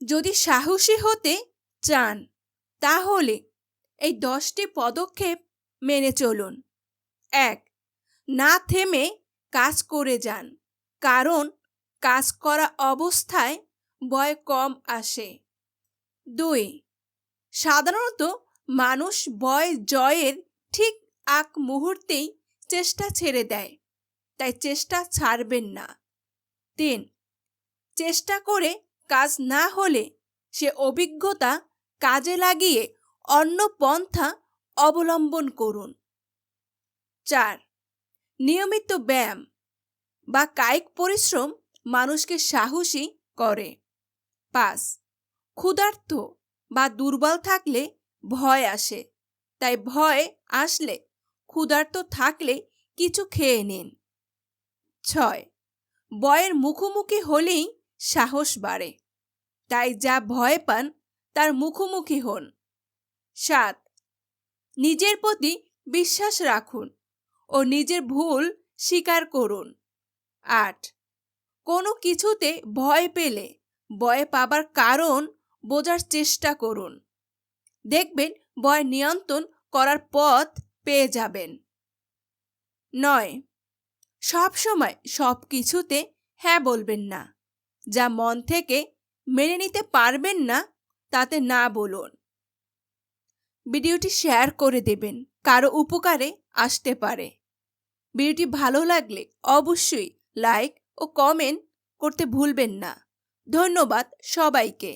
যদি সাহসী হতে চান, তাহলে এই দশটি পদক্ষেপ মেনে চলুন। এক, না থেমে কাজ করে যান, কারণ কাজ করা অবস্থায় ভয় কম আসে। দুই, সাধারণত মানুষ ভয় জয়ের ঠিক আগ মুহূর্তেই চেষ্টা ছেড়ে দেয়, তাই চেষ্টা ছাড়বেন না। তিন, চেষ্টা করে কাজ না হলে সে অভিজ্ঞতা কাজে লাগিয়ে অন্য পন্থা অবলম্বন করুন। চার, নিয়মিত ব্যায়াম বা কায়িক পরিশ্রম মানুষকে সাহসী করে। পাঁচ ক্ষুধার্থ বা দুর্বল থাকলে ভয় আসে। তাই ভয় আসলে ক্ষুধার্ত থাকলে কিছু খেয়ে নিন। ছয়, বয়ের মুখোমুখি হলেই সাহস বাড়ে। তাই যা ভয় পান, তার মুখোমুখি হন। সাত, নিজের প্রতি বিশ্বাস রাখুন ও নিজের ভুল স্বীকার করুন। আট, কোনো কিছুতে ভয় পেলে ভয় পাবার কারণ বোঝার চেষ্টা করুন। দেখবেন ভয় নিয়ন্ত্রণ করার পথ পেয়ে যাবেন। নয় সব সময় সব কিছুতে হ্যাঁ বলবেন না। যা মন থেকে মেনে নিতে পারবেন না, তাতে না বলুন। ভিডিওটি শেয়ার করে দেবেন, কারও উপকারে আসতে পারে। ভিডিওটি ভালো লাগলে অবশ্যই লাইক ও কমেন্ট করতে ভুলবেন না। ধন্যবাদ সবাইকে।